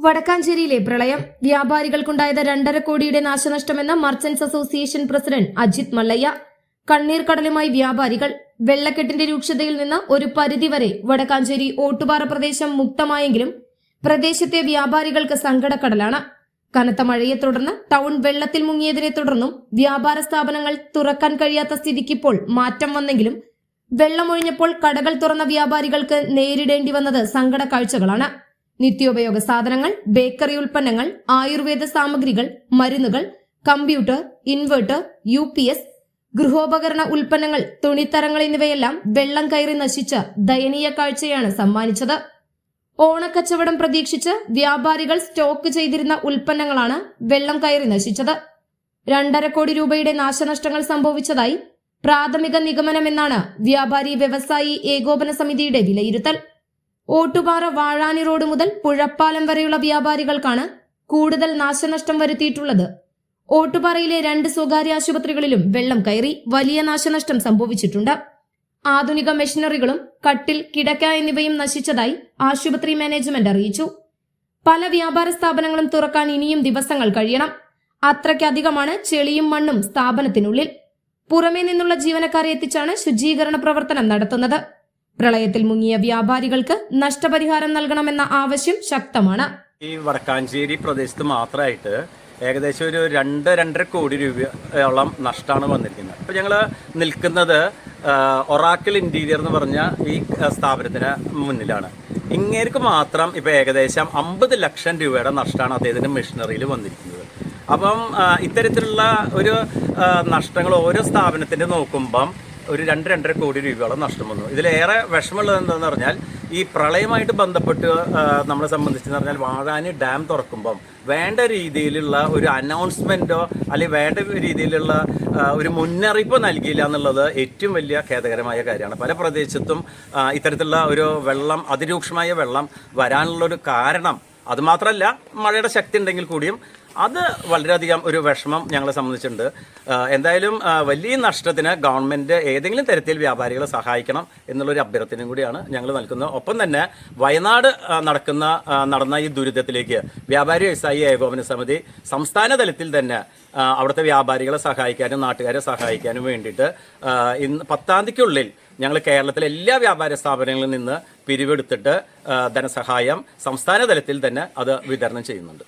വടക്കാഞ്ചേരിയിലെ പ്രളയം വ്യാപാരികൾക്കുണ്ടായത് രണ്ടര കോടിയുടെ നാശനഷ്ടമെന്ന് merchants association president Ajith Mallayya കണ്ണീർ കടലുമായി വ്യാപാരികൾ വെള്ളക്കെട്ടിന്റെ രൂക്ഷതയിൽ നിന്ന് ഒരു പരിധിവരെ വടക്കാഞ്ചേരി ഓട്ടുപാറ പ്രദേശം മുക്തമായെങ്കിലും പ്രദേശത്തെ വ്യാപാരികൾക്ക് സങ്കടക്കടലാണ്. കനത്ത മഴയെ തുടർന്ന് ടൗൺ വെള്ളത്തിൽ മുങ്ങിയതിനെ തുടർന്നും വ്യാപാര സ്ഥാപനങ്ങൾ തുറക്കാൻ കഴിയാത്ത സ്ഥിതിക്കിപ്പോൾ മാറ്റം വന്നെങ്കിലും വെള്ളമൊഴിഞ്ഞപ്പോൾ കടകൾ തുറന്ന വ്യാപാരികൾക്ക് നേരിടേണ്ടി വന്നത് സങ്കട കാഴ്ചകളാണ് നിത്യോപയോഗ സാധനങ്ങൾ ബേക്കറി ഉൽപ്പന്നങ്ങൾ ആയുർവേദ സാമഗ്രികൾ മരുന്നുകൾ computer inverter U P S ഗൃഹോപകരണ ഉൽപ്പന്നങ്ങൾ തുണിത്തരങ്ങൾ എന്നിവയെല്ലാം വെള്ളം കയറി നശിച്ച ദയനീയ കാഴ്ചയാണ് സമ്മാനിച്ചത്. ഓണക്കച്ചവടം പ്രതീക്ഷിച്ച് വ്യാപാരികൾ സ്റ്റോക്ക് ചെയ്തിരുന്ന ഉൽപ്പന്നങ്ങളാണ് വെള്ളം കയറി നശിച്ചത്. രണ്ടര കോടി രൂപയുടെ നാശനഷ്ടങ്ങൾ സംഭവിച്ചതായി പ്രാഥമിക നിഗമനമെന്നാണ് വ്യാപാരി വ്യവസായി ഏകോപന സമിതിയുടെ വിലയിരുത്തൽ. ഓട്ടുപാറ വാഴാനി റോഡ് മുതൽ പുഴപ്പാലം വരെയുള്ള വ്യാപാരികൾക്കാണ് കൂടുതൽ നാശനഷ്ടം വരുത്തിയിട്ടുള്ളത്. ഓട്ടുപാറയിലെ രണ്ട് സ്വകാര്യ ആശുപത്രികളിലും വെള്ളം കയറി വലിയ നാശനഷ്ടം സംഭവിച്ചിട്ടുണ്ട്. ആധുനിക മെഷീനറികളും കട്ടിൽ കിടക്ക എന്നിവയും നശിച്ചതായി ആശുപത്രി മാനേജ്മെന്റ് അറിയിച്ചു. പല വ്യാപാര സ്ഥാപനങ്ങളും തുറക്കാൻ ഇനിയും ദിവസങ്ങൾ കഴിയണം. അത്രയ്ക്കധികമാണ് ചെളിയും മണ്ണും സ്ഥാപനത്തിനുള്ളിൽ. പുറമേ നിന്നുള്ള ജീവനക്കാരെ എത്തിച്ചാണ് ശുചീകരണ പ്രവർത്തനം നടത്തുന്നത്. പ്രളയത്തിൽ മുങ്ങിയ വ്യാപാരികൾക്ക് നഷ്ടപരിഹാരം നൽകണമെന്ന ആവശ്യം ശക്തമാണ്. ഈ വടക്കാഞ്ചേരി പ്രദേശത്ത് മാത്രമായിട്ട് ഏകദേശം ഒരു രണ്ട് രണ്ടര കോടി രൂപയോളം നഷ്ടമാണ് വന്നിരിക്കുന്നത്. അപ്പോൾ ഞങ്ങൾ നിൽക്കുന്നത് ഒറാക്കൽ ഇന്റീരിയർ എന്ന് പറഞ്ഞ ഈ സ്ഥാപനത്തിന് മുന്നിലാണ്. ഇങ്ങേർക്ക് മാത്രം ഇപ്പോൾ ഏകദേശം അമ്പത് ലക്ഷം രൂപയുടെ നഷ്ടമാണ് അദ്ദേഹത്തിന്റെ മെഷീനറിയിൽ വന്നിരിക്കുന്നത്. അപ്പം ഇത്തരത്തിലുള്ള ഒരു നഷ്ടങ്ങൾ ഓരോ സ്ഥാപനത്തിന്റെ നോക്കുമ്പം ഒരു രണ്ട് രണ്ടര കോടി രൂപയോളം നഷ്ടം വന്നു. ഇതിലേറെ വിഷമമുള്ളത് എന്താണെന്ന് പറഞ്ഞാൽ ഈ പ്രളയമായിട്ട് ബന്ധപ്പെട്ട് നമ്മളെ സംബന്ധിച്ചെന്ന് പറഞ്ഞാൽ വാഴാനി ഡാം തുറക്കുമ്പം വേണ്ട രീതിയിലുള്ള ഒരു അനൗൺസ്മെന്റോ അല്ലെങ്കിൽ വേണ്ട രീതിയിലുള്ള ഒരു മുന്നറിയിപ്പ് നൽകിയില്ല എന്നുള്ളത് ഏറ്റവും വലിയ ഖേദകരമായ കാര്യമാണ്. പല പ്രദേശത്തും ഇത്തരത്തിലുള്ള ഒരു വെള്ളം അതിരൂക്ഷമായ വെള്ളം വരാനുള്ളൊരു കാരണം. അതുമാത്രമല്ല മഴയുടെ ശക്തി ഉണ്ടെങ്കിൽ കൂടിയും അത് വളരെയധികം ഒരു വിഷമം ഞങ്ങളെ സംബന്ധിച്ചിട്ടുണ്ട്. എന്തായാലും വലിയ നഷ്ടത്തിന് ഗവൺമെന്റ് ഏതെങ്കിലും തരത്തിൽ വ്യാപാരികളെ സഹായിക്കണം എന്നുള്ളൊരു അഭ്യർത്ഥനയും കൂടിയാണ് ഞങ്ങൾ നൽകുന്നത്. ഒപ്പം തന്നെ വയനാട് നടക്കുന്ന നടന്ന ഈ ദുരിതത്തിലേക്ക് വ്യാപാരി വ്യവസായി ഏകോപന സമിതി സംസ്ഥാന തലത്തിൽ തന്നെ അവിടുത്തെ വ്യാപാരികളെ സഹായിക്കാനും നാട്ടുകാരെ സഹായിക്കാനും വേണ്ടിയിട്ട് ഇന്ന് പത്താം തീയതിക്കുള്ളിൽ ഞങ്ങൾ കേരളത്തിലെ എല്ലാ വ്യാപാര സ്ഥാപനങ്ങളിൽ നിന്ന് പിരിവെടുത്തിട്ട് ധനസഹായം സംസ്ഥാന തലത്തിൽ തന്നെ അത് വിതരണം ചെയ്യുന്നുണ്ട്.